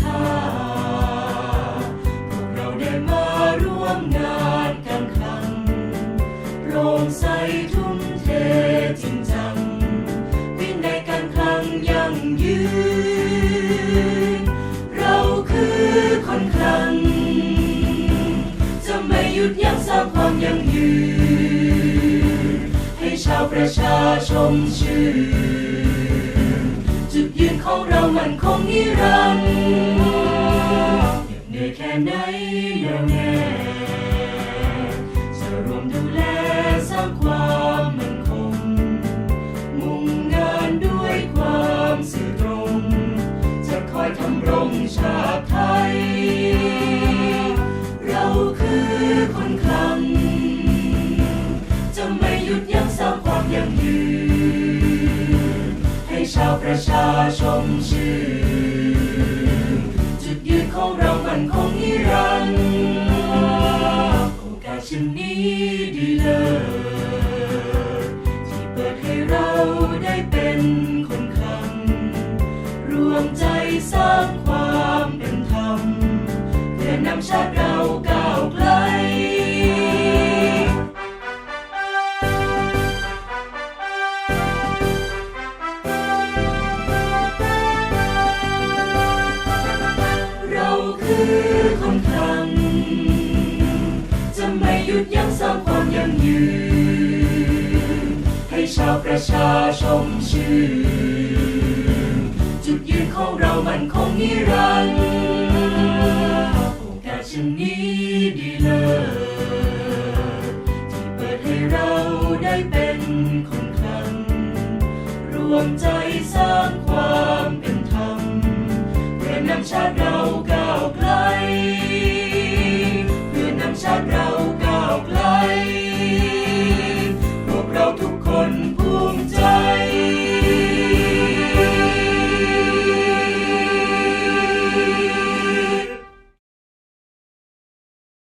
พวกเราได้มาร่วมงานกันครั้งโปร่งใสทุ่มเทจริงจัวิ่งในการครั้งยังยืน เราคือคนครั้ง จะไม่หยุดยั้งสร้างความยังยืน ให้ชาวประชาชนชื่นจุดยืนของเรามันคงนิรันดร์ ไหนแน่วแน่จะรวมดูแลสร้างความมั่นคง มุ่งงานด้วยความสื่อตรง จะคอยทำรงชาติไทย เราคือคนคลังจะไม่หยุดยั้งสร้างความยั่งยืน ให้ชาวประชาชมชื่น โอกาสชิ้นนี้ดีเลิศที่เปิดให้เราได้เป็นคนคลังรวมใจสร้างความเป็นธรรมเพื่อนำชาติเราก้าวไกลเราคือ ยุดยั้งสร้างความยั่งยืน ให้ชาวประชาชมชื่นจุดยืนของเรามันคงนิรันดร์โอกาสเช่นนี้ดีเลิศที่เปิดให้เราได้เป็นคนคลังรวมใจสร้างความเป็นธรรมเพื่อนำชาติเรา